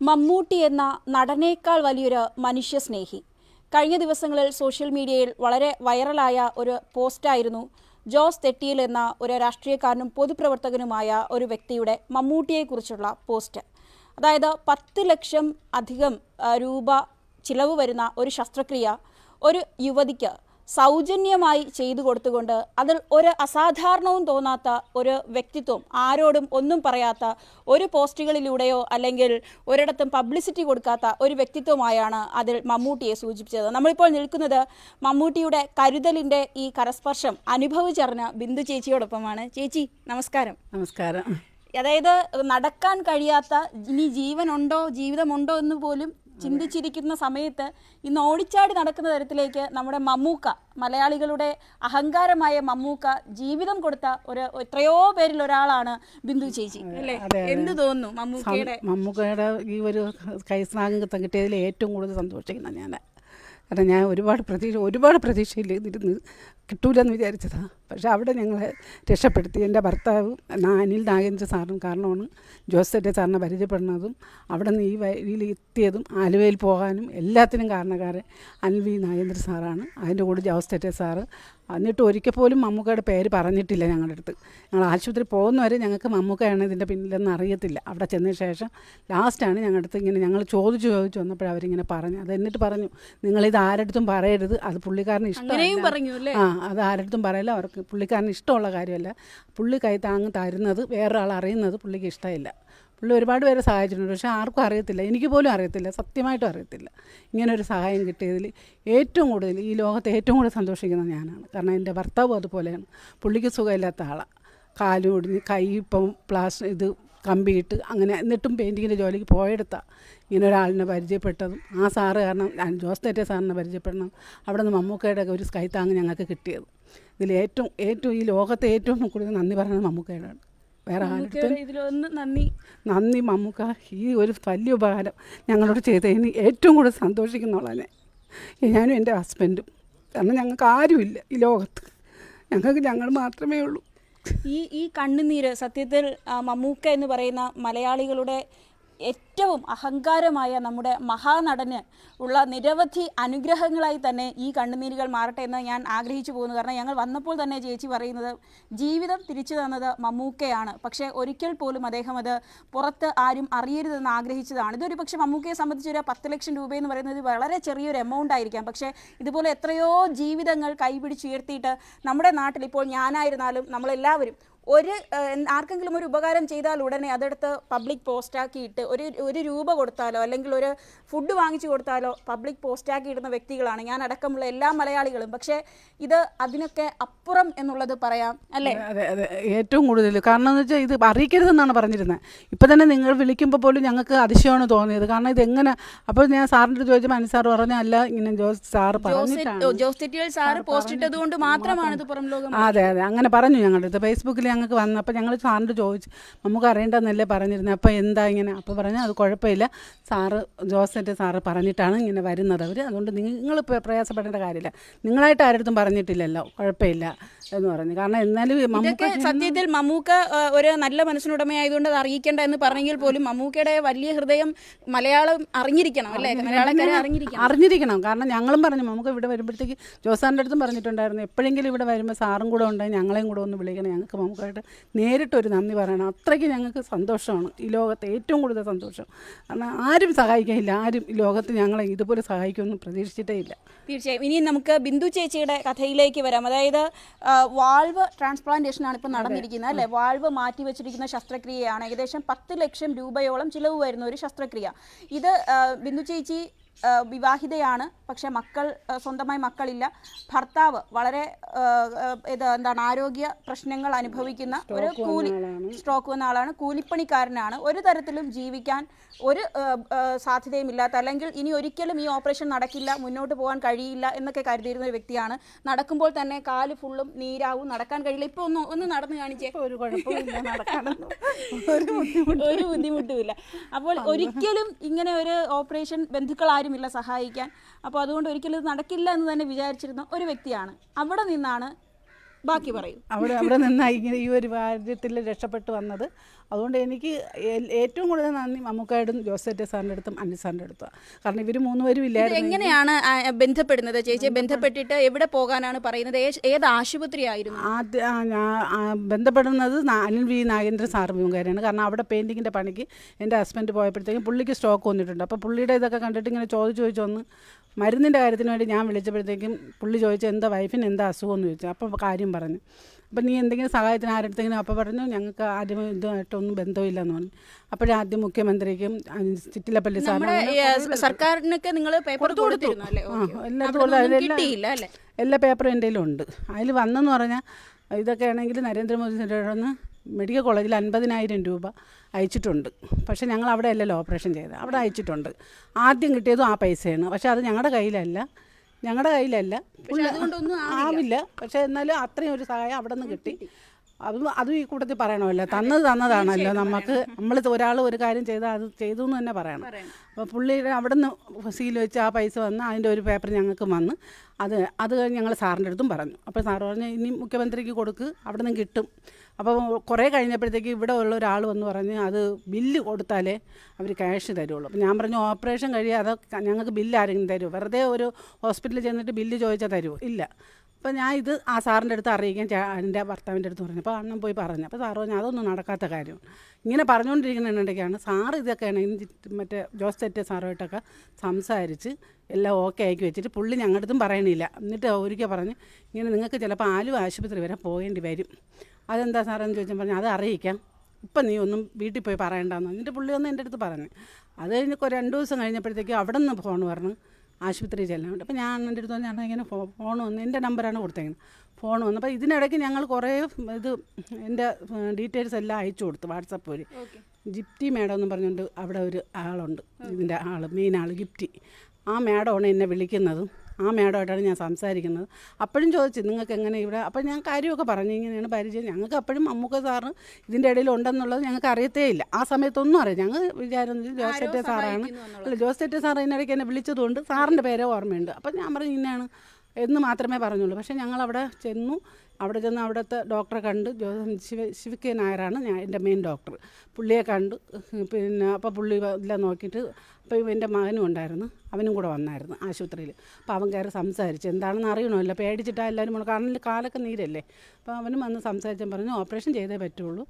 മമ്മൂട്ടി എന്ന നടനേക്കാൾ വലിയൊരു മനുഷ്യസ്നേഹി. കഴിഞ്ഞ ദിവസങ്ങളിൽ സോഷ്യൽ മീഡിയയിൽ വളരെ വൈറലായ ഒരു പോസ്റ്റായിരുന്നു ജോസ് തെട്ടിയിൽ എന്ന ഒരു രാഷ്ട്രീയക്കാരനും പൊതുപ്രവർത്തകനുമായ ഒരു വ്യക്തിയുടെ മമ്മൂട്ടിയെക്കുറിച്ചുള്ള പോസ്റ്റ്. അതായത് പത്ത് ലക്ഷം അധികം രൂപ ചിലവ് വരുന്ന ഒരു ശസ്ത്രക്രിയ ഒരു യുവതിക്ക് സൗജന്യമായി ചെയ്തു കൊടുത്തുകൊണ്ട് അതിൽ ഒരു അസാധാരണവും തോന്നാത്ത ഒരു വ്യക്തിത്വം ആരോടും ഒന്നും പറയാത്ത ഒരു പോസ്റ്റുകളിലൂടെയോ അല്ലെങ്കിൽ ഒരിടത്തും പബ്ലിസിറ്റി കൊടുക്കാത്ത ഒരു വ്യക്തിത്വമായാണ് അതിൽ മമ്മൂട്ടിയെ സൂചിപ്പിച്ചത്. നമ്മളിപ്പോൾ നിൽക്കുന്നത് മമ്മൂട്ടിയുടെ കരുതലിന്റെ ഈ കരസ്പർശം അനുഭവിച്ചറിഞ്ഞ ബിന്ദു ചേച്ചിയോടൊപ്പമാണ്. ചേച്ചി നമസ്കാരം. നമസ്കാരം. അതായത് നടക്കാൻ കഴിയാത്ത ഇനി ജീവനുണ്ടോ ജീവിതമുണ്ടോ എന്ന് പോലും ചിന്തിച്ചിരിക്കുന്ന സമയത്ത് ഇന്ന് ഓടിച്ചാടി നടക്കുന്ന തരത്തിലേക്ക് നമ്മുടെ മമ്മൂക്ക മലയാളികളുടെ അഹങ്കാരമായ മമ്മൂക്ക ജീവിതം കൊടുത്ത ഒരു എത്രയോ പേരിൽ ഒരാളാണ് ബിന്ദു ചേച്ചി. അല്ലേ? എന്ത് തോന്നുന്നു മമ്മൂക്കയുടെ? മമ്മൂക്കയുടെ ഈ ഒരു കൈസ്നാഗം കിട്ടിയതിൽ ഏറ്റവും കൂടുതൽ സന്തോഷിക്കുന്ന ഞാൻ കാരണം ഞാൻ ഒരുപാട് പ്രതീക്ഷ ഒരുപാട് പ്രതീക്ഷയിൽ ഇതിരുന്ന് കിട്ടൂലെന്ന് വിചാരിച്ചതാണ് പക്ഷേ അവിടെ ഞങ്ങളെ രക്ഷപ്പെടുത്തി. എന്റെ ഭർത്താവ് അനിൽ നാഗേന്ദ്ര സാറും കാരണമാണ് ജോസഫിന്റെ സാറിനെ പരിചയപ്പെടുന്നതും അവിടെ നിന്ന് ഈ വഴിയിൽ എത്തിയതും ആലുവയിൽ പോകാനും എല്ലാത്തിനും കാരണക്കാരൻ അനിൽ വി നാഗേന്ദ്ര സാറാണ്. അതിന്റെ കൂടെ ജോസ് തെറ്റെ സാറ് എന്നിട്ട് ഒരിക്കൽ പോലും മമ്മൂക്കയുടെ പേര് പറഞ്ഞിട്ടില്ല ഞങ്ങളുടെ അടുത്ത്. ഞങ്ങൾ ആശുപത്രി പോകുന്നവരെ ഞങ്ങൾക്ക് മമ്മൂക്കയാണ് ഇതിന്റെ പിന്നിലെന്ന് അറിയത്തില്ല. അവിടെ ചെന്നതിന് ശേഷം ലാസ്റ്റാണ് ഞങ്ങളുടെ അടുത്ത് ഇങ്ങനെ ഞങ്ങൾ ചോദിച്ചു ചോദിച്ചു വന്നപ്പോൾ അവരിങ്ങനെ പറഞ്ഞു. അത് എന്നിട്ട് പറഞ്ഞു നിങ്ങളിത് ആരടുത്തും പറയരുത്. അത് പുള്ളിക്കാരന് ഇഷ്ടം ആ അത് ആരടുത്തും പറയില്ല. അവർക്ക് പുള്ളിക്കാരന് ഇഷ്ടമുള്ള കാര്യമല്ല. പുള്ളി കൈ താങ്ങ് തരുന്നത് വേറൊരാൾ അറിയുന്നത് പുള്ളിക്ക് ഇഷ്ടമില്ല. പുള്ളി ഒരുപാട് പേരെ സഹായിച്ചിട്ടുണ്ട്. പക്ഷേ ആർക്കും അറിയത്തില്ല. എനിക്ക് പോലും അറിയത്തില്ല. സത്യമായിട്ടും അറിയത്തില്ല. ഇങ്ങനൊരു സഹായം കിട്ടിയതിൽ ഏറ്റവും കൂടുതൽ ഈ ലോകത്തെ ഏറ്റവും കൂടുതൽ സന്തോഷിക്കുന്നത് ഞാനാണ്. കാരണം എന്റെ ഭർത്താവും അതുപോലെയാണ്. പുള്ളിക്ക് സുഖമില്ലാത്ത ആളാണ് കാലും ഒടിഞ്ഞ് കൈ ഇപ്പം പ്ലാസ് ഇത് കമ്പിയിട്ട് അങ്ങനെ എന്നിട്ടും പെയിന്റിങ്ങിന്റെ ജോലിക്ക് പോയെടുത്താണ് ഇങ്ങനെ ഒരാളിനെ പരിചയപ്പെട്ടതും ആ സാറ് കാരണം ജോസ് തേറ്റ സാറിനെ പരിചയപ്പെടണം. അവിടെ നിന്ന് മമ്മൂക്കയുടെ ഒരു സ്കൈത്താങ് ഞങ്ങൾക്ക് കിട്ടിയത്. ഇതിൽ ഏറ്റവും ഏറ്റവും ഈ ലോകത്തെ ഏറ്റവും കൂടുതൽ നന്ദി പറയുന്നത് മമ്മൂക്കയോടാണ് വേറെ ആരുടെ നന്ദി. നന്ദി മമ്മൂക്ക. ഈ ഒരു വലിയ ഉപകാരം ഞങ്ങളോട് ചെയ്തതിന് ഏറ്റവും കൂടുതൽ സന്തോഷിക്കുന്നുള്ളതിനെ ഞാനും എന്റെ ഹസ്ബൻഡും. കാരണം ഞങ്ങൾക്ക് ആരുമില്ല ഈ ലോകത്ത്. ഞങ്ങൾക്ക് ഞങ്ങൾ മാത്രമേ ഉള്ളൂ. ഈ ഈ കണ്ണുനീര് സത്യത്തിൽ മമ്മൂക്ക എന്ന് പറയുന്ന മലയാളികളുടെ ഏറ്റവും അഹങ്കാരമായ നമ്മുടെ മഹാനടന് ഉള്ള നിരവധി അനുഗ്രഹങ്ങളായി തന്നെ ഈ കണ്ണുനീരുകൾ മാറട്ടെ എന്ന് ഞാൻ ആഗ്രഹിച്ചു പോകുന്നു. കാരണം ഞങ്ങൾ വന്നപ്പോൾ തന്നെ ചേച്ചി പറയുന്നത് ജീവിതം തിരിച്ചു തന്നത് മമ്മൂക്കയാണ്. പക്ഷേ ഒരിക്കൽ പോലും അദ്ദേഹം അത് പുറത്ത് ആരും അറിയരുതെന്ന് ആഗ്രഹിച്ചതാണ്. ഇതൊരു പക്ഷേ മമ്മൂക്കയെ സംബന്ധിച്ച് ഒരു പത്ത് ലക്ഷം രൂപ എന്ന് പറയുന്നത് വളരെ ചെറിയൊരു എമൗണ്ട് ആയിരിക്കാം. പക്ഷേ ഇതുപോലെ എത്രയോ ജീവിതങ്ങൾ കൈപിടിച്ചുയർത്തിയിട്ട് നമ്മുടെ നാട്ടിൽ ഇപ്പോൾ ഞാനായിരുന്നാലും നമ്മളെല്ലാവരും ഒരു ആർക്കെങ്കിലും ഒരു ഉപകാരം ചെയ്താൽ ഉടനെ അതെടുത്ത് പബ്ലിക് പോസ്റ്റാക്കിയിട്ട് ഒരു ഒരു രൂപ കൊടുത്താലോ അല്ലെങ്കിൽ ഒരു ഫുഡ് വാങ്ങിച്ചു കൊടുത്താലോ പബ്ലിക് പോസ്റ്റാക്കി ഇടുന്ന വ്യക്തികളാണ്. ഞാൻ അടക്കമുള്ള എല്ലാ മലയാളികളും. പക്ഷേ ഇത് അതിനൊക്കെ അപ്പുറം എന്നുള്ളത് പറയാം അല്ലേ? അതെ അതെ ഏറ്റവും കൂടുതൽ. കാരണം എന്ന് വെച്ചാൽ ഇത് അറിയിക്കരുതെന്നാണ് പറഞ്ഞിരുന്നത്. ഇപ്പം തന്നെ നിങ്ങൾ വിളിക്കുമ്പോൾ പോലും ഞങ്ങൾക്ക് അതിശയമാണ് തോന്നിയത്. കാരണം ഇത് എങ്ങനെ? അപ്പോൾ ഞാൻ സാറിന്റെ ചോദിച്ചപ്പോൾ അനിൽ സാർ പറഞ്ഞ അല്ല ഇങ്ങനെ ജോസ് സാറ് പോസ്റ്റ് ഇട്ടത് കൊണ്ട് മാത്രമാണ് ഇത് പുറം ലോകം അതെ അതെ. അങ്ങനെ പറഞ്ഞു ഞങ്ങളുടെ അടുത്ത്. ഫേസ്ബുക്കിൽ ഞങ്ങൾക്ക് വന്നപ്പോൾ ഞങ്ങൾ സാറിന്റെ ചോദിച്ചു നമുക്ക് അറിയേണ്ടതെന്നല്ലേ പറഞ്ഞിരുന്നത് അപ്പോൾ എന്താ ഇങ്ങനെ? അപ്പോൾ പറഞ്ഞു അത് കുഴപ്പമില്ല. സാറ് ജോസന്റെ സാറ് പറഞ്ഞിട്ടാണ് ഇങ്ങനെ വരുന്നത് അവർ അതുകൊണ്ട് നിങ്ങൾ പ്ര- പ്രയാസപ്പെടേണ്ട കാര്യമില്ല. നിങ്ങളായിട്ട് ആരുടെ അടുത്തും പറഞ്ഞിട്ടില്ലല്ലോ. കുഴപ്പമില്ല. എന്ന് പറഞ്ഞു കാരണം എന്നാലും മമ്മൂക്ക ഇതൊക്കെ സത്യത്തിൽ മമ്മൂക്ക ഒരു നല്ല മനസ്സിനുടമയായതുകൊണ്ട് അത് അറിയിക്കേണ്ട എന്ന് പറഞ്ഞെങ്കിൽ പോലും മമ്മൂക്കയുടെ വലിയ ഹൃദയം മലയാളം അറിഞ്ഞിരിക്കണം അല്ലേ? മലയാളക്കാരെ അറിഞ്ഞിരിക്കണം. അറിഞ്ഞിരിക്കണം. കാരണം ഞങ്ങളും പറഞ്ഞു മമ്മൂക്ക ഇവിടെ വരുമ്പോഴത്തേക്ക് ജോസാറിന്റെ അടുത്തും പറഞ്ഞിട്ടുണ്ടായിരുന്നു എപ്പോഴെങ്കിലും ഇവിടെ വരുമ്പോൾ സാറും കൂടെ ഉണ്ടായി ഞങ്ങളെയും കൂടെ ഒന്ന് വിളിക്കണം. ഞങ്ങൾക്ക് മമ്മൂക്കായിട്ട് നേരിട്ടൊരു നന്ദി പറയണം. അത്രയ്ക്ക് ഞങ്ങൾക്ക് സന്തോഷമാണ്. ഈ ലോകത്ത് ഏറ്റവും കൂടുതൽ സന്തോഷം. കാരണം ആരും സഹായിക്കാനില്ല ആരും ഈ ലോകത്ത് ഞങ്ങളെ ഇതുപോലെ സഹായിക്കുമെന്ന് പ്രതീക്ഷിച്ചിട്ടേ ഇല്ല. തീർച്ചയായും. ഇനി നമുക്ക് ബിന്ദു ചേച്ചിയുടെ കഥയിലേക്ക് വരാം. അതായത് വാൾവ് ട്രാൻസ്പ്ലാന്റേഷൻ ആണ് ഇപ്പൊ നടന്നിരിക്കുന്നത് അല്ലെ? വാൾവ് മാറ്റി വെച്ചിരിക്കുന്ന ശസ്ത്രക്രിയയാണ്. ഏകദേശം പത്ത് ലക്ഷം രൂപയോളം ചിലവ് വരുന്ന ഒരു ശസ്ത്രക്രിയ. ഇത് ബിന്ദു ചേച്ചി വിവാഹിതയാണ്. പക്ഷെ മക്കൾ സ്വന്തമായി മക്കളില്ല. ഭർത്താവ് വളരെ ഇത് എന്താണ് ആരോഗ്യ പ്രശ്നങ്ങൾ അനുഭവിക്കുന്ന ഒരു കൂലി സ്ട്രോക്ക് വന്ന ആളാണ്. കൂലിപ്പണിക്കാരനാണ്. ഒരു തരത്തിലും ജീവിക്കാൻ ഒരു സാധ്യതയും ഇല്ലാത്ത അല്ലെങ്കിൽ ഇനി ഒരിക്കലും ഈ ഓപ്പറേഷൻ നടക്കില്ല മുന്നോട്ട് പോകാൻ കഴിയില്ല എന്നൊക്കെ കരുതിയിരുന്ന ഒരു വ്യക്തിയാണ്. നടക്കുമ്പോൾ തന്നെ കാൽ ഫുള്ളും നീരാവും നടക്കാൻ കഴിയില്ല. ഇപ്പൊ ഒന്ന് ഒന്ന് നടന്നു കാണിച്ചേ. ഒരു ഒരു ബുദ്ധിമുട്ടുമില്ല. അപ്പോൾ ഒരിക്കലും ഇങ്ങനെ ഒരു ഓപ്പറേഷൻ ബന്ധുക്കൾ ആരുമില്ല സഹായിക്കാൻ. അപ്പോൾ അതുകൊണ്ട് ഒരിക്കലും ഇത് നടക്കില്ല എന്ന് തന്നെ വിചാരിച്ചിരുന്ന ഒരു വ്യക്തിയാണ്. അവിടെ നിന്നാണ് ബാക്കി പറയും. അവിടെ അവിടെ നിന്നാണ് ഇങ്ങനെ ഈ ഒരു കാര്യത്തിൽ രക്ഷപ്പെട്ടു വന്നത്. അതുകൊണ്ട് എനിക്ക് ഏറ്റവും കൂടുതൽ നന്ദി മമ്മൂക്കായിട്ടും ജോസേറ്റെ സാറിന്റെ അടുത്തും അന്നി സാറിന്റെ അടുത്തും. കാരണം ഇവർ മൂന്നുപേരും ഇല്ലായിരുന്നു എങ്ങനെയാണ് ബന്ധപ്പെടുന്നത്? ചേച്ചിയെ ബന്ധപ്പെട്ടിട്ട് എവിടെ പോകാനാണ് പറയുന്നത്? ഏത് ആശുപത്രി ആയിരുന്നു? ആദ്യ ബന്ധപ്പെടുന്നത് അനിൽ വി. നാഗേന്ദ്ര സാർ മുഖേനയാണ് കാരണം അവിടെ പെയിന്റിങ്ങിന്റെ പണിക്ക് എന്റെ ഹസ്ബൻഡ് പോയപ്പോഴത്തേക്കും പുള്ളിക്ക് സ്റ്റോക്ക് വന്നിട്ടുണ്ട്. അപ്പോൾ പുള്ളിയുടെ ഇതൊക്കെ കണ്ടിട്ട് ഇങ്ങനെ ചോദിച്ചു ചോദിച്ചു വന്ന് മരുന്നിന്റെ കാര്യത്തിന് വേണ്ടി ഞാൻ വിളിച്ചപ്പോഴത്തേക്കും പുള്ളി ചോദിച്ചു എന്താ വൈഫിന് എന്താ അസുഖം? എന്ന് ചോദിച്ചു. അപ്പോൾ കാര്യം പറഞ്ഞു. അപ്പം നീ എന്തെങ്കിലും സഹായത്തിന് ആരെടുത്തെങ്കിലും അപ്പോൾ പറഞ്ഞു ഞങ്ങൾക്ക് ആദ്യം ഇതുമായിട്ടൊന്നും ബന്ധമില്ലെന്ന് പറഞ്ഞു. അപ്പോഴേ ആദ്യം മുഖ്യമന്ത്രിക്കും ചിറ്റിലപ്പള്ളി സാറിന് സർക്കാരിനൊക്കെ നിങ്ങൾ പേപ്പർ കൊടുത്തു, അല്ലേ? എല്ലാ പേപ്പറും എന്റെ ഉണ്ട് അതിൽ വന്നെന്ന് പറഞ്ഞാൽ ഇതൊക്കെ ആണെങ്കിൽ നരേന്ദ്രമോദി നിന്ന് മെഡിക്കൽ കോളേജിൽ അൻപതിനായിരം രൂപ അയച്ചിട്ടുണ്ട്. പക്ഷെ ഞങ്ങൾ അവിടെ അല്ലല്ലോ ഓപ്പറേഷൻ ചെയ്തത്. അവിടെ അയച്ചിട്ടുണ്ട്. ആദ്യം കിട്ടിയതും ആ പൈസയാണ്. പക്ഷെ അത് ഞങ്ങളുടെ കയ്യിലല്ല. ഞങ്ങളുടെ കയ്യിലല്ല. ആവില്ല. പക്ഷേ എന്നാലും അത്രയും ഒരു സഹായം അവിടെ നിന്ന് കിട്ടി. അതും അതും ഈ കൂട്ടത്തിൽ പറയണമല്ലോ. തന്നത് തന്നതാണല്ലോ നമുക്ക്. നമ്മൾ ഒരാൾ ഒരു കാര്യം ചെയ്താൽ അത് ചെയ്തു എന്ന് തന്നെ പറയണം. അപ്പോൾ പുള്ളിയുടെ അവിടെ നിന്ന് സീൽ വെച്ച് ആ പൈസ വന്ന് അതിന്റെ ഒരു പേപ്പർ ഞങ്ങൾക്ക് വന്ന് അത് അത് ഞങ്ങൾ സാറിന്റെ അടുത്തും പറഞ്ഞു. അപ്പോൾ സാറ് പറഞ്ഞു ഇനി മുഖ്യമന്ത്രിക്ക് കൊടുക്ക്. അവിടെ നിന്ന് കിട്ടും. അപ്പോൾ കുറേ കഴിഞ്ഞപ്പോഴത്തേക്ക് ഇവിടെ ഉള്ള ഒരാൾ വന്ന് പറഞ്ഞ് അത് ബില്ല് കൊടുത്താലേ അവർ ക്യാഷ് തരുള്ളൂ. അപ്പോൾ ഞാൻ പറഞ്ഞു ഓപ്പറേഷൻ കഴിയാതെ ഞങ്ങൾക്ക് ബില്ല് ആരെങ്കിലും തരുമോ? വെറുതെ ഒരു ഹോസ്പിറ്റലിൽ ചെന്നിട്ട് ബില്ല് ചോദിച്ചാൽ തരുമോ? ഇല്ല. അപ്പോൾ ഞാൻ ഇത് ആ സാറിന്റെ അടുത്ത് അറിയിക്കാൻ എന്റെ ഭർത്താവിന്റെ അടുത്ത് പറഞ്ഞു. അപ്പോൾ അണ്ണൻ പോയി പറഞ്ഞു. അപ്പോൾ സാറ് പറഞ്ഞു അതൊന്നും നടക്കാത്ത കാര്യം. ഇങ്ങനെ പറഞ്ഞുകൊണ്ടിരിക്കുന്നുണ്ടെങ്കിലാണ് സാർ ഇതൊക്കെയാണ് മറ്റേ ജോസ് തെറ്റ സാറുമായിട്ടൊക്കെ സംസാരിച്ച് എല്ലാം ഓക്കെ ആക്കി വെച്ചിട്ട് പുള്ളി ഞങ്ങളുടെ അടുത്തും പറയണില്ല. എന്നിട്ട് ഒരിക്കൽ പറഞ്ഞ് ഇങ്ങനെ നിങ്ങൾക്ക് ചിലപ്പോൾ ആലുവ ആശുപത്രി വരെ പോകേണ്ടി വരും. അതെന്താ സാറെന്ന് ചോദിച്ചാൽ പറഞ്ഞു അത് അറിയിക്കാം. ഇപ്പം നീ ഒന്നും വീട്ടിൽ പോയി പറയണ്ടെന്ന്. എന്നിട്ട് പുള്ളി ഒന്ന് എന്റെ അടുത്ത് പറഞ്ഞു. അത് കഴിഞ്ഞ് രണ്ട് ദിവസം കഴിഞ്ഞപ്പോഴത്തേക്ക് അവിടെ നിന്ന് ഫോൺ പറഞ്ഞു ആശുപത്രി ചെല്ലാൻ വേണ്ടി. അപ്പോൾ ഞാൻ എന്റെ അടുത്ത് ഞാൻ ഇങ്ങനെ ഫോ ഫോൺ വന്ന് എന്റെ നമ്പറാണ് കൊടുത്തേക്കുന്നത്. ഫോൺ വന്നു അപ്പോൾ ഇതിനിടയ്ക്ക് ഞങ്ങൾ കുറേ ഇത് എന്റെ ഡീറ്റെയിൽസ് എല്ലാം അയച്ചു കൊടുത്തു വാട്സപ്പ് വഴി. ജിപ്റ്റി മാഡം എന്ന് പറഞ്ഞുകൊണ്ട് അവിടെ ഒരു ആളുണ്ട്. ഇതിന്റെ ആൾ മെയിൻ ആൾ ഗിപ്റ്റി. ആ മാഡമാണ് എന്നെ വിളിക്കുന്നതും. ആ മാഡമായിട്ടാണ് ഞാൻ സംസാരിക്കുന്നത്. അപ്പോഴും ചോദിച്ചു നിങ്ങൾക്ക് എങ്ങനെ ഇവിടെ? അപ്പോൾ ഞാൻ കാര്യമൊക്കെ പറഞ്ഞു ഇങ്ങനെയാണ് പരിചയം. ഞങ്ങൾക്ക് അപ്പോഴും മമ്മൂക്ക സാറ് ഇതിന്റെ ഇടയിൽ ഉണ്ടെന്നുള്ളത് ഞങ്ങൾക്ക് അറിയത്തേ ഇല്ല. ആ സമയത്തൊന്നും അറിയാം. ഞങ്ങൾ വിചാരിച്ചത് ജോസെറ്റെ സാറാണ്. അല്ല ജോസെറ്റെ സാർ അതിനിടയ്ക്ക് എന്നെ വിളിച്ചതുകൊണ്ട് സാറിന്റെ പേരെ ഓർമ്മയുണ്ട്. അപ്പം ഞാൻ പറഞ്ഞു ഇന്നാണ് എന്ന് മാത്രമേ പറഞ്ഞുള്ളൂ. പക്ഷേ ഞങ്ങൾ അവിടെ ചെന്നു. അവിടെ ചെന്ന് അവിടുത്തെ ഡോക്ടറെ കണ്ട് ശിവ ശിവ നായരാണ് ഞാൻ എന്റെ മെയിൻ ഡോക്ടർ പുള്ളിയെ കണ്ട് പിന്നെ അപ്പോൾ പുള്ളി എല്ലാം നോക്കിയിട്ട് അപ്പോൾ എന്റെ മകനും ഉണ്ടായിരുന്നു. അവനും കൂടെ വന്നായിരുന്നു ആശുപത്രിയിൽ. അപ്പോൾ അവൻ കയറി സംസാരിച്ച്. എന്താണെന്ന് അറിയണമല്ലോ. പേടിച്ചിട്ടാ എല്ലാവരും കാരണം കാലൊക്കെ നീരല്ലേ. അപ്പോൾ അവനും വന്ന് സംസാരിച്ചാൽ പറഞ്ഞു ഓപ്പറേഷൻ ചെയ്തേ പറ്റുള്ളൂ.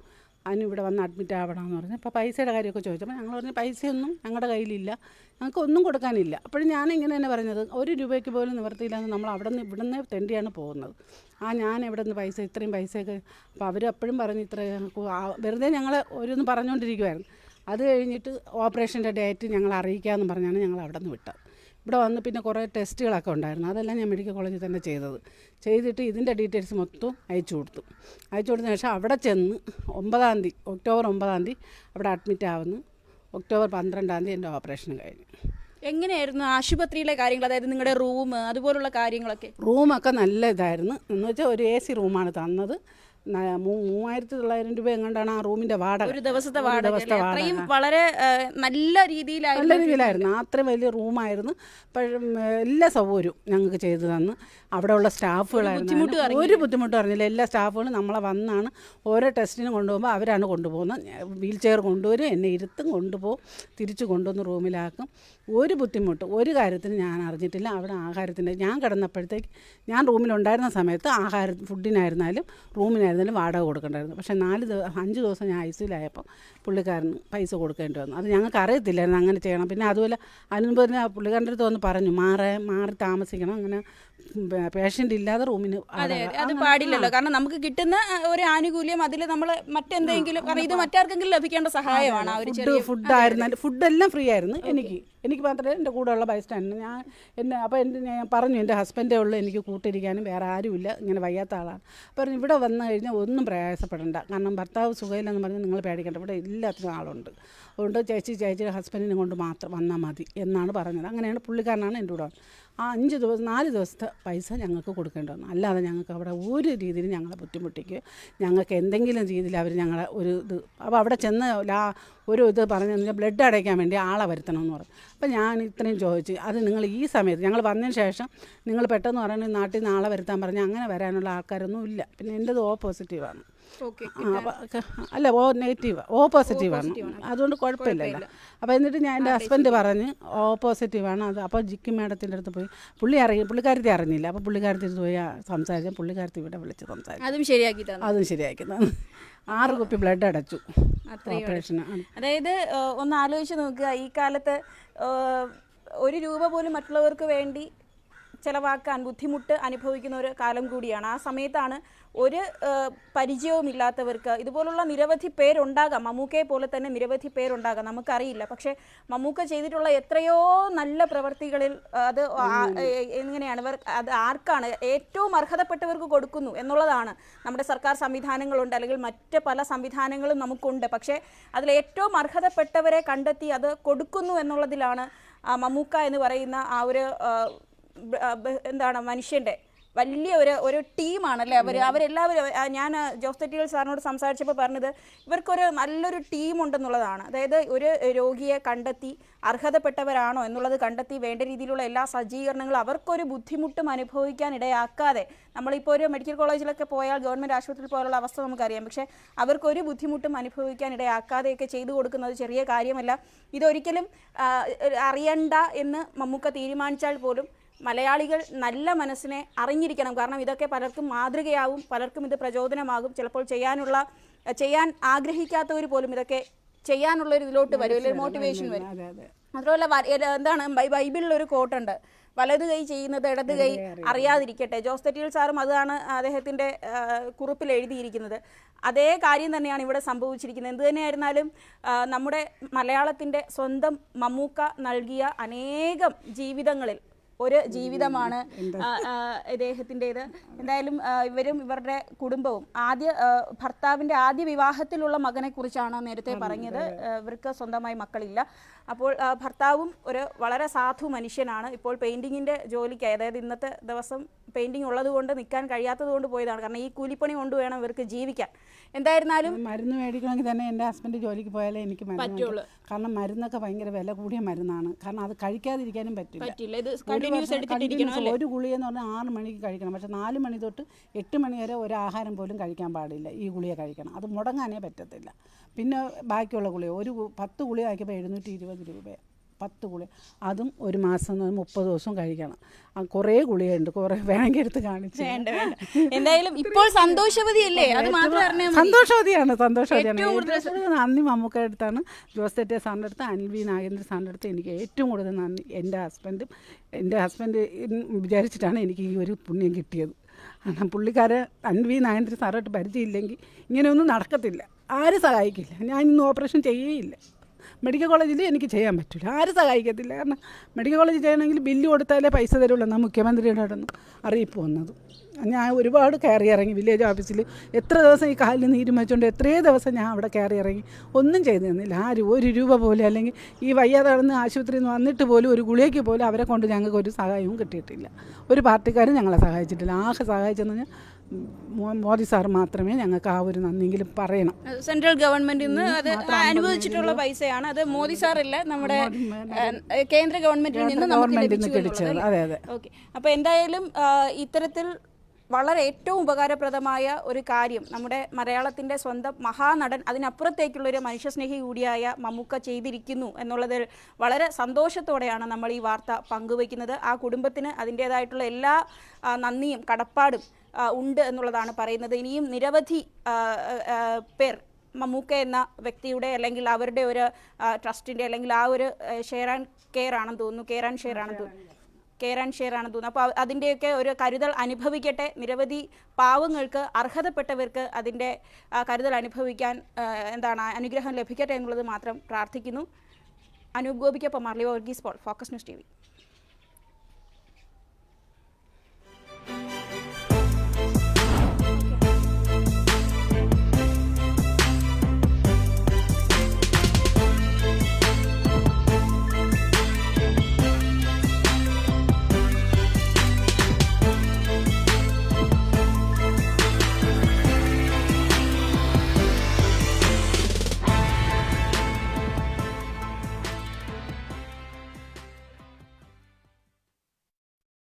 അതിന് ഇവിടെ വന്ന് അഡ്മിറ്റ് ആവണമെന്ന് പറഞ്ഞു. അപ്പോൾ പൈസയുടെ കാര്യമൊക്കെ ചോദിച്ചപ്പോൾ ഞങ്ങൾ പറഞ്ഞു പൈസയൊന്നും ഞങ്ങളുടെ കയ്യിലില്ല. ഞങ്ങൾക്ക് ഒന്നും കൊടുക്കാനില്ല. അപ്പോഴും ഞാൻ ഇങ്ങനെ തന്നെ പറഞ്ഞത്. ഒരു രൂപയ്ക്ക് പോലും നിവർത്തിയില്ലാന്ന് നമ്മൾ അവിടെ നിന്ന് ഇവിടെ നിന്ന് തെണ്ടിയാണ് പോകുന്നത്. ആ ഞാൻ എവിടെ നിന്ന് പൈസ ഇത്രയും പൈസയൊക്കെ അപ്പോൾ അവർ അപ്പോഴും പറഞ്ഞു ഇത്ര വെറുതെ ഞങ്ങൾ ഓരോന്ന് പറഞ്ഞുകൊണ്ടിരിക്കുമായിരുന്നു അത് കഴിഞ്ഞിട്ട് ഓപ്പറേഷന്റെ ഡേറ്റ് ഞങ്ങൾ അറിയിക്കാമെന്ന് പറഞ്ഞാണ് ഞങ്ങൾ അവിടെ നിന്ന് വിട്ടത്. ഇവിടെ വന്ന് പിന്നെ കുറേ ടെസ്റ്റുകളൊക്കെ ഉണ്ടായിരുന്നു. അതെല്ലാം ഞാൻ മെഡിക്കൽ കോളേജിൽ തന്നെ ചെയ്തത്. ചെയ്തിട്ട് ഇതിന്റെ ഡീറ്റെയിൽസ് മൊത്തം അയച്ചു കൊടുത്തു. അയച്ചു കൊടുത്തതിന് ശേഷം അവിടെ ചെന്ന് ഒമ്പതാം തീയതി ഒക്ടോബർ ഒമ്പതാം തീയതി അവിടെ അഡ്മിറ്റ് ആവുന്നു. ഒക്ടോബർ പന്ത്രണ്ടാം തീയതി എന്റെ ഓപ്പറേഷൻ കഴിഞ്ഞു. എങ്ങനെയായിരുന്നു ആശുപത്രിയിലെ കാര്യങ്ങൾ? അതായത് നിങ്ങളുടെ റൂം അതുപോലുള്ള കാര്യങ്ങളൊക്കെ? റൂമൊക്കെ നല്ല ഇതായിരുന്നു. എന്ന് വെച്ചാൽ ഒരു എ സി റൂമാണ് തന്നത്. മൂവായിരത്തി തൊള്ളായിരം രൂപ എങ്ങാണ്ടാണ് ആ റൂമിന്റെ വാടക. ഒരു ദിവസത്തെ വാടക. അത്രയും വളരെ നല്ല നല്ല നല്ല രീതിയിലായിരുന്നു. രീതിയിലായിരുന്നു അത്രയും വലിയ റൂമായിരുന്നു. എല്ലാ സൗകര്യവും ഞങ്ങൾക്ക് ചെയ്തു തന്നു. അവിടെയുള്ള സ്റ്റാഫുകളായിരുന്നു. ഒരു ബുദ്ധിമുട്ടും അറിഞ്ഞില്ല. എല്ലാ സ്റ്റാഫുകളും നമ്മളെ വന്നാണ് ഓരോ ടെസ്റ്റിനും കൊണ്ടുപോകുമ്പോൾ അവരാണ് കൊണ്ടുപോകുന്നത്. വീൽ ചെയർ കൊണ്ടുവരും എന്നെ ഇരുത്തും കൊണ്ടുപോകും തിരിച്ചു കൊണ്ടുവന്ന് റൂമിലാക്കും. ഒരു ബുദ്ധിമുട്ട് ഒരു കാര്യത്തിന് ഞാൻ അറിഞ്ഞിട്ടില്ല. അവിടെ ആഹാരത്തിന്റെ ഞാൻ കിടന്നപ്പോഴത്തേക്ക് ഞാൻ റൂമിലുണ്ടായിരുന്ന സമയത്ത് ആഹാര ഫുഡിനായിരുന്നാലും റൂമിനായിരുന്നാലും വാടക കൊടുക്കേണ്ടായിരുന്നു. പക്ഷേ നാല് ദിവസം അഞ്ച് ദിവസം ഞാൻ ഐ സിയിലായപ്പോൾ പുള്ളിക്കാരന് പൈസ കൊടുക്കേണ്ടി വന്നു. അത് ഞങ്ങൾക്ക് അറിയത്തില്ലായിരുന്നു അങ്ങനെ ചെയ്യണം. പിന്നെ അതുപോലെ അതിനുമ്പോൾ തന്നെ പുള്ളിക്കാരന്റെ അടുത്ത് വന്ന് പറഞ്ഞു മാറി മാറി താമസിക്കണം അങ്ങനെ പേഷ്യന്റ് ഇല്ലാതെ റൂമിന് അതെ അത് പാടില്ലല്ലോ. കാരണം നമുക്ക് കിട്ടുന്ന ഒരു ആനുകൂല്യം അതിൽ നമ്മൾ മറ്റെന്തെങ്കിലും കാരണം ഇത് മറ്റാർക്കെങ്കിലും ലഭിക്കേണ്ട സഹായമാണ് ഫുഡ് ഫുഡ് ആയിരുന്നാലും ഫുഡെല്ലാം ഫ്രീ ആയിരുന്നു എനിക്ക്. എനിക്ക് മാത്രമേ എന്റെ കൂടെയുള്ള ബൈസ്റ്റാൻഡ് ഞാൻ എന്നെ അപ്പോൾ എന്റെ ഞാൻ പറഞ്ഞു എന്റെ ഹസ്ബൻഡേ ഉള്ളൂ എനിക്ക് കൂട്ടിരിക്കാനും വേറെ ആരുമില്ല ഇങ്ങനെ വയ്യാത്ത ആളാണ്. പറഞ്ഞു ഇവിടെ വന്നു കഴിഞ്ഞാൽ ഒന്നും പ്രയാസപ്പെടേണ്ട. കാരണം ഭർത്താവ് സുഖമില്ലെന്ന് പറഞ്ഞ് നിങ്ങൾ പേടിക്കേണ്ട. ഇവിടെ എല്ലാത്തിനും ആളുണ്ട്. അതുകൊണ്ട് ചേച്ചി ചേച്ചിയുടെ ഹസ്ബൻഡിനെ കൊണ്ട് മാത്രം വന്നാൽ മതി എന്നാണ് പറഞ്ഞത്. അങ്ങനെയാണ് പുള്ളിക്കാരനാണ് എന്റെ കൂടെ. ആ അഞ്ച് ദിവസം നാല് ദിവസത്തെ പൈസ ഞങ്ങൾക്ക് കൊടുക്കേണ്ടി വന്നു അല്ലാതെ ഞങ്ങൾക്ക് അവിടെ ഒരു രീതിയിൽ ഞങ്ങളെ ബുദ്ധിമുട്ടിക്കുക ഞങ്ങൾക്ക് എന്തെങ്കിലും രീതിയിൽ അവർ ഞങ്ങളെ ഒരു ഇത് അപ്പോൾ അവിടെ ചെന്ന് ലാ ഒരു ഇത് പറഞ്ഞു ബ്ലഡ് അടയ്ക്കാൻ വേണ്ടി ആളെ വരുത്തണമെന്ന് പറഞ്ഞു. അപ്പോൾ ഞാൻ ഇത്രയും ചോദിച്ചു അത് നിങ്ങൾ ഈ സമയത്ത് ഞങ്ങൾ വന്നതിന് ശേഷം നിങ്ങൾ പെട്ടെന്ന് പറയുന്നത് നാട്ടിൽ നിന്ന് ആളെ വരുത്താൻ പറഞ്ഞാൽ അങ്ങനെ വരാനുള്ള ആൾക്കാരൊന്നും ഇല്ല. പിന്നെ എന്റെത് ഓ അല്ല ഓ നെഗറ്റീവ് ഓ പോസിറ്റീവ് ആണ്. അതുകൊണ്ട് കുഴപ്പമില്ലല്ലോ. അപ്പോൾ എന്നിട്ട് ഞാൻ എന്റെ ഹസ്ബൻഡ് പറഞ്ഞ് ഓ പോസിറ്റീവാണ് അത് അപ്പോൾ ജിക്കി മാഡത്തിന്റെ അടുത്ത് പോയി പുള്ളി അറിയ പുള്ളിക്കാരത്തി അറിഞ്ഞില്ല. അപ്പോൾ പുള്ളിക്കാരത്തി അടുത്ത് പോയി സംസാരിച്ചു. പുള്ളിക്കാരത്തി ഇവിടെ വിളിച്ച് സംസാരിച്ചു. അതും ശരിയാക്കി അതും ശരിയാക്കി ആറ് കുപ്പി ബ്ലഡ് അടച്ചു. ഓപ്പറേഷൻ അതായത് ഒന്ന് ആലോചിച്ച് നോക്കുക. ഈ കാലത്ത് ഒരു രൂപ പോലും മറ്റുള്ളവർക്ക് വേണ്ടി ചെലവാക്കാൻ ബുദ്ധിമുട്ട് അനുഭവിക്കുന്ന ഒരു കാലം കൂടിയാണ്. ആ സമയത്താണ് ഒരു പരിചയവും പരിചയവുമില്ലാത്തവർക്ക് ഇതുപോലുള്ള നിരവധി പേരുണ്ടാകാം. മമ്മൂക്കയെ പോലെ തന്നെ നിരവധി പേരുണ്ടാകാം. നമുക്കറിയില്ല. പക്ഷേ മമ്മൂക്ക ചെയ്തിട്ടുള്ള എത്രയോ നല്ല പ്രവർത്തികളിൽ അത് എങ്ങനെയാണ്? ഇവർ അത് ആർക്കാണ് ഏറ്റവും അർഹതപ്പെട്ടവർക്ക് കൊടുക്കുന്നു എന്നുള്ളതാണ് നമ്മുടെ സർക്കാർ സംവിധാനങ്ങളുണ്ട്. അല്ലെങ്കിൽ മറ്റ് പല സംവിധാനങ്ങളും നമുക്കുണ്ട്. പക്ഷേ അതിൽ ഏറ്റവും അർഹതപ്പെട്ടവരെ കണ്ടെത്തി അത് കൊടുക്കുന്നു എന്നുള്ളതിലാണ് മമ്മൂക്ക എന്ന് പറയുന്ന ആ ഒരു എന്താണ് മനുഷ്യന്റെ വലിയ ഒരു ഒരു ടീമാണല്ലേ അവർ. അവരെല്ലാവരും ഞാൻ ജോസ്തറ്റികൾ ജോസ് തെറ്റികൾ സാറിനോട് സംസാരിച്ചപ്പോൾ പറഞ്ഞത് ഇവർക്കൊരു നല്ലൊരു ടീം ഉണ്ടെന്നുള്ളതാണ് അതായത് ഒരു രോഗിയെ കണ്ടെത്തി അർഹതപ്പെട്ടവരാണോ എന്നുള്ളത് കണ്ടെത്തി വേണ്ട രീതിയിലുള്ള എല്ലാ സജ്ജീകരണങ്ങളും അവർക്കൊരു ബുദ്ധിമുട്ടും അനുഭവിക്കാൻ ഇടയാക്കാതെ നമ്മളിപ്പോൾ ഒരു മെഡിക്കൽ കോളേജിലൊക്കെ പോയാൽ ഗവൺമെന്റ് ആശുപത്രിയിൽ പോലുള്ള അവസ്ഥ നമുക്കറിയാം. പക്ഷേ അവർക്കൊരു ബുദ്ധിമുട്ടും അനുഭവിക്കാൻ ഇടയാക്കാതെയൊക്കെ ചെയ്തു കൊടുക്കുന്നത് ചെറിയ കാര്യമല്ല. ഇതൊരിക്കലും അറിയണ്ട എന്ന് മമ്മൂക്ക തീരുമാനിച്ചാൽ പോലും മലയാളികൾ നല്ല മനസ്സിനെ അറിഞ്ഞിരിക്കണം. കാരണം ഇതൊക്കെ പലർക്കും മാതൃകയാവും പലർക്കും ഇത് പ്രചോദനമാകും. ചിലപ്പോൾ ചെയ്യാനുള്ള ചെയ്യാൻ ആഗ്രഹിക്കാത്തവർ പോലും ഇതൊക്കെ ചെയ്യാനുള്ള ഒരു ഇതിലോട്ട് വരും അല്ലെങ്കിൽ മോട്ടിവേഷൻ വരും. മാത്രമല്ല എന്താണ് ബൈബിളിൽ ഒരു കോട്ടുണ്ട് വലത് കൈ ചെയ്യുന്നത് ഇടത് കൈ അറിയാതിരിക്കട്ടെ. ജോസ് തെറ്റിയിൽ സാറും അതാണ് അദ്ദേഹത്തിന്റെ കുറിപ്പിൽ എഴുതിയിരിക്കുന്നത്. അതേ കാര്യം തന്നെയാണ് ഇവിടെ സംഭവിച്ചിരിക്കുന്നത്. എന്ത് തന്നെയായിരുന്നാലും നമ്മുടെ മലയാളത്തിന്റെ സ്വന്തം മമ്മൂക്ക നൽകിയ അനേകം ജീവിതങ്ങളിൽ ഒരു ജീവിതമാണ് ഇദ്ദേഹത്തിന്റെത്. എന്തായാലും ഇവരും ഇവരുടെ കുടുംബവും ആദ്യ ഭർത്താവിന്റെ ആദ്യ വിവാഹത്തിലുള്ള മകനെ കുറിച്ചാണ് നേരത്തെ പറഞ്ഞത്. ഇവർക്ക് സ്വന്തമായി മക്കളില്ല. അപ്പോൾ ഭർത്താവും ഒരു വളരെ സാധു മനുഷ്യനാണ്. ഇപ്പോൾ പെയിന്റിങ്ങിന്റെ ജോലിക്ക് അതായത് ഇന്നത്തെ ദിവസം പെയിന്റിങ് ഉള്ളത് കൊണ്ട് നിൽക്കാൻ കഴിയാത്തത് കൊണ്ട് പോയതാണ്. കാരണം ഈ കൂലിപ്പണി കൊണ്ട് വേണം ഇവർക്ക് ജീവിക്കാൻ. എന്തായിരുന്നാലും മരുന്ന് മേടിക്കണമെങ്കിൽ തന്നെ എന്റെ ഹസ്ബൻഡ് ജോലിക്ക് പോയാലേ എനിക്ക് പറ്റുള്ളൂ. കാരണം മരുന്നൊക്കെ ഭയങ്കര വില കൂടിയ മരുന്നാണ്. കാരണം അത് കഴിക്കാതിരിക്കാനും പറ്റില്ല. പറ്റില്ല. ഇത് ഒരു ഗുളിക എന്ന് പറഞ്ഞാൽ ആറ് മണിക്ക് കഴിക്കണം. പക്ഷെ നാല് മണി തൊട്ട് എട്ട് മണി വരെ ഒരു ആഹാരം പോലും കഴിക്കാൻ പാടില്ല ഈ ഗുളിക കഴിക്കണം. അത് മുടങ്ങാനേ പറ്റത്തില്ല. പിന്നെ ബാക്കിയുള്ള ഗുളിക ഒരു പത്ത് ഗുളിക ആക്കിയപ്പോൾ എഴുന്നൂറ്റി ഇരുപത് രൂപയാണ് പത്ത് ഗുളിക. അതും ഒരു മാസം മുപ്പത് ദിവസം കഴിക്കണം. ആ, കുറേ ഗുളികയുണ്ട്. കുറേ വേണമെങ്കിൽ എടുത്ത് കാണിച്ചു എന്തായാലും ഇപ്പോൾ സന്തോഷവതിയല്ലേ? അത് മാത്രം അറിഞ്ഞാൽ സന്തോഷവതിയാണ് സന്തോഷവതിയാണ്. നന്ദി മമ്മൂക്കയുടെ അടുത്താണ്. ജോസ് സാറിന്റെ അടുത്ത് അൻവി നാഗേന്ദ്ര സാറിന്റെ അടുത്ത് എനിക്ക് ഏറ്റവും കൂടുതൽ നന്ദി. എന്റെ ഹസ്ബൻഡും എന്റെ ഹസ്ബൻഡ് വിചാരിച്ചിട്ടാണ് എനിക്ക് ഈ ഒരു പുണ്യം കിട്ടിയത്. കാരണം പുള്ളിക്കാരെ അൻവി നാഗേന്ദ്ര സാറായിട്ട് പരിചയമില്ലെങ്കിൽ ഇങ്ങനെയൊന്നും നടക്കത്തില്ല. ആരും സഹായിക്കില്ല. ഞാൻ ഇന്ന് ഓപ്പറേഷൻ ചെയ്യേയില്ല. മെഡിക്കൽ കോളേജിൽ എനിക്ക് ചെയ്യാൻ പറ്റില്ല ആരും സഹായിക്കത്തില്ല. കാരണം മെഡിക്കൽ കോളേജിൽ ചെയ്യണമെങ്കിൽ ബില്ല് കൊടുത്താലേ പൈസ തരുള്ളൂ എന്നാൽ മുഖ്യമന്ത്രിയുടെ അടുത്ത് അറിയിപ്പ് വന്നത്. ഞാൻ ഒരുപാട് കയറി ഇറങ്ങി വില്ലേജ് ഓഫീസിൽ എത്ര ദിവസം ഈ കാലിൽ നീരും വെച്ചുകൊണ്ട് എത്രയോ ദിവസം ഞാൻ അവിടെ കയറി ഇറങ്ങി. ഒന്നും ചെയ്തു തന്നില്ല. ആരും ഒരു രൂപ പോലും അല്ലെങ്കിൽ ഈ വയ്യാതെ കിടന്ന് ആശുപത്രിയിൽ നിന്ന് വന്നിട്ട് പോലും ഒരു ഗുളികയ്ക്ക് പോലും അവരെ കൊണ്ട് ഞങ്ങൾക്ക് ഒരു സഹായവും കിട്ടിയിട്ടില്ല. ഒരു പാർട്ടിക്കാരും ഞങ്ങളെ സഹായിച്ചിട്ടില്ല. ആകെ സഹായിച്ചെന്ന് പറഞ്ഞാൽ മോദി സാർ മാത്രമേ ഞങ്ങൾക്ക് ആ ഒരു നന്ദിയെങ്കിലും പറയണം. സെൻട്രൽ ഗവൺമെന്റിൽ നിന്ന് അത് അനുവദിച്ചിട്ടുള്ള പൈസയാണ്. അത് മോദി സാറില്ല നമ്മുടെ കേന്ദ്ര ഗവൺമെന്റിൽ നിന്ന് നമുക്ക് ഗവൺമെന്റിൽ നിന്ന് അതെ അതെ. ഓക്കെ. അപ്പോൾ എന്തായാലും ഇത്തരത്തിൽ വളരെ ഏറ്റവും ഉപകാരപ്രദമായ ഒരു കാര്യം നമ്മുടെ മലയാളത്തിന്റെ സ്വന്തം മഹാനടൻ അതിനപ്പുറത്തേക്കുള്ളൊരു മനുഷ്യസ്നേഹി കൂടിയായ മമ്മൂക്ക ചെയ്തിരിക്കുന്നു എന്നുള്ളതിൽ വളരെ സന്തോഷത്തോടെയാണ് നമ്മൾ ഈ വാർത്ത പങ്കുവയ്ക്കുന്നത്. ആ കുടുംബത്തിന് അതിന്റേതായിട്ടുള്ള എല്ലാ നന്ദിയും കടപ്പാടും ഉണ്ട് എന്നുള്ളതാണ് പറയുന്നത്. ഇനിയും നിരവധി പേർ മമ്മൂക്ക എന്ന വ്യക്തിയുടെ അല്ലെങ്കിൽ അവരുടെ ഒരു ട്രസ്റ്റിന്റെ അല്ലെങ്കിൽ ആ ഒരു ഷെയർ ആൻഡ് കെയർ ആണെന്ന് തോന്നുന്നു. കെയർ ആൻഡ് ഷെയർ ആണെന്ന് തോന്നുന്നു. കെയർ ആൻഡ് ഷെയർ ആണെന്ന് തോന്നുന്നു. അപ്പോൾ അതിന്റെയൊക്കെ ഒരു കരുതൽ അനുഭവിക്കട്ടെ. നിരവധി പാവങ്ങൾക്ക് അർഹതപ്പെട്ടവർക്ക് അതിന്റെ കരുതൽ അനുഭവിക്കാൻ എന്താണ് അനുഗ്രഹം ലഭിക്കട്ടെ എന്നുള്ളത് മാത്രം പ്രാർത്ഥിക്കുന്നു. Anoop ഗോപിക്കൊപ്പം Marli Varghese Paul focus news T